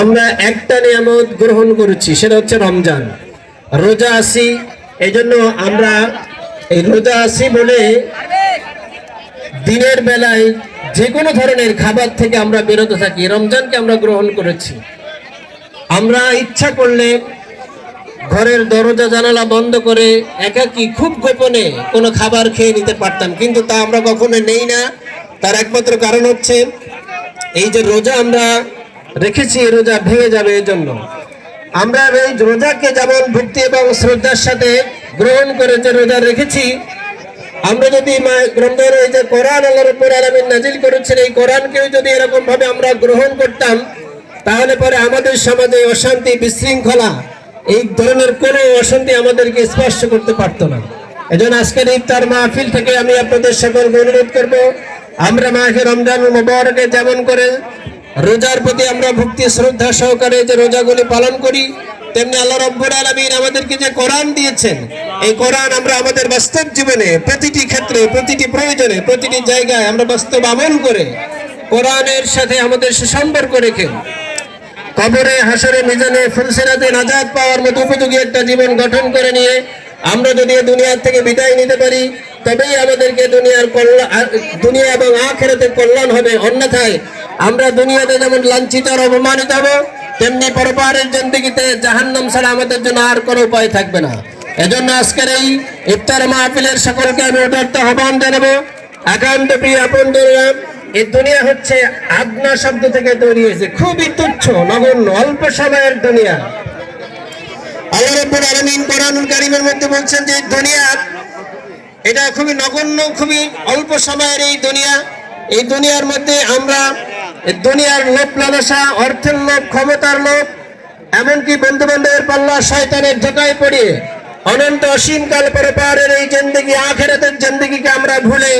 আমরা একটা নিয়ামত গ্রহণ করেছি, সেটা হচ্ছে রমজান। রোজা আসি এই জন্য আমরা এই রোজা আসি বলে দিনের বেলায় যে কোনো ধরনের খাবার থেকে আমরা বিরত থাকি, রমজানকে আমরা গ্রহণ করেছি। আমরা ইচ্ছা করলে ঘরের দরজা, জানালা বন্ধ করে একাকি খুব গোপনে কোনো খাবার খেয়ে নিতে পারতাম, কিন্তু তা আমরা কখনো নেই না। তার একমাত্র কারণ হচ্ছে, এই যে রোজা আমরা রেখেছি, এই রোজা ভেঙে যাবে এই জন্য। আমরা এই রোজাকে যেমন ভক্তি এবং শ্রদ্ধার সাথে গ্রহণ করে যে রোজা রেখেছি, আমরা যদি রমজানের এই যে কোরআন আল্লাহর উপর আলামিন নাজিল করেছেন, এই কোরআনকেও যদি এরকম ভাবে আমরা গ্রহণ করতাম, তাহলে পরে আমাদের সমাজে অশান্তি বিশৃঙ্খলা, এই ধরনের কোনো অশান্তি আমাদেরকে স্পর্শ করতে পারতো না। এজন্য আজকের ইফতার মাহফিল থেকে আমি আপনাদের সকলকে অনুরোধ করব, আমরা মাহে রমজান মুবারকে যেমন করে রোজার প্রতি আমরা ভক্তি, শ্রদ্ধা সহকারে যে রোজাগুলি পালন করি, তেমনি আল্লাহ রব্বুল আলামিন আমাদেরকে যে কোরআন দিয়েছেন, এই কোরআন আমরা আমাদের বাস্তব জীবনে প্রতিটি ক্ষেত্রে, প্রতিটি প্রয়োজনে, প্রতিটি জায়গায় আমরা বাস্তব আমল করে কোরআনের সাথে আমাদের সুসম্পর্ক রেখে কবরে হাসরে মিজানে, ফুলসেরাতে নাজাত পাওয়ার মতো উপযোগী একটা জীবন গঠন করে নিয়ে আমরা যদি দুনিয়ার থেকে বিদায় নিতে পারি, তবেই আমাদেরকে দুনিয়ার কল্যাণ দুনিয়া এবং আখেরাতে কল্যাণ হবে। অন্যথায় আমরা দুনিয়াতে যেমন লাঞ্ছিত আর অপমানিত হব, তেমনি পরপারের জিন্দগিতে জাহান্নাম ছাড়া আমাদের জন্য আর কোনো উপায় থাকবে না। এজন্য আজকের এই ইফতার মাহফিলের সকলকে আমি উদার্ত আহ্বান জানাব। একান্ত প্রিয় আপন এই দুনিয়া হচ্ছে আদনা শব্দ থেকে তৈরি হয়েছে। খুবই তুচ্ছ, নগণ্য, অল্প সময়ের দুনিয়া। আল্লাহ রাব্বুল আলামিন কোরআনুল কারীমের মধ্যে বলছেন যে দুনিয়া, এটা খুবই নগণ্য, খুবই অল্প সময়ের এই দুনিয়া। এই দুনিয়ার মধ্যে আমরা দুনিয়ার লোভ লালসা, অর্থের লোভ, ক্ষমতার লোভ, এমনকি বন্ধু বান্ধবের পাল্লা শয়তানের ঢোকায় পড়িয়ে অনন্ত অসীম কাল পরে পারের এই জিন্দগি, আখেরাতের জিন্দগিকে আমরা ভুলে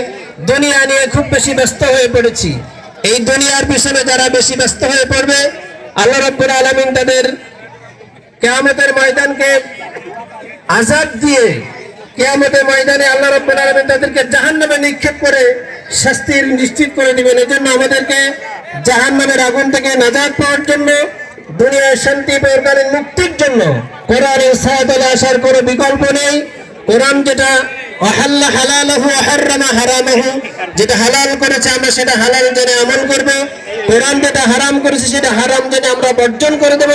দুনিয়া নিয়ে খুব বেশি ব্যস্ত হয়ে পড়েছি। এই দুনিয়ার পিছনে যারা বেশি ব্যস্ত হয়ে পড়বে, আল্লাহ রব্বুল আলামিন তাদের কেয়ামতের ময়দানকে আজাদ দিয়ে কেয়ামতের ময়দানে আল্লাহ রব্বুল আলামিন তাদেরকে জাহান্নামে নিক্ষেপ করে শাস্তির নিশ্চিত করে দিবেন। এজন্য আমাদেরকে জাহান্নামের আগুন থেকে নাজাদ পাওয়ার জন্য দুনিয়ার শান্তি পরকালীন মুক্তির জন্য কোরআনের সাহায্যে আসার কোনো বিকল্প নেই। কোরআন যেটা হালাল আমরা সেটা হালাল জেনে আমল যেটা হারাম করেছে সেটা হারাম আমরা বর্জন করে দেব।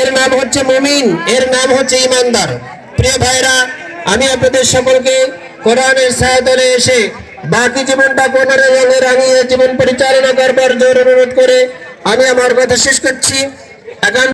এর নাম হচ্ছে মুমিন, এর নাম হচ্ছে ভাইরা, আমি আপনাদের সকলকে কোরআনের সাহায্যে এসে বাকি জীবনটা কোমরে রঙে রাঙিয়ে জীবন পরিচালনা করবার জোর অনুরোধ করে আমি আমার কথা শেষ করছি। এখন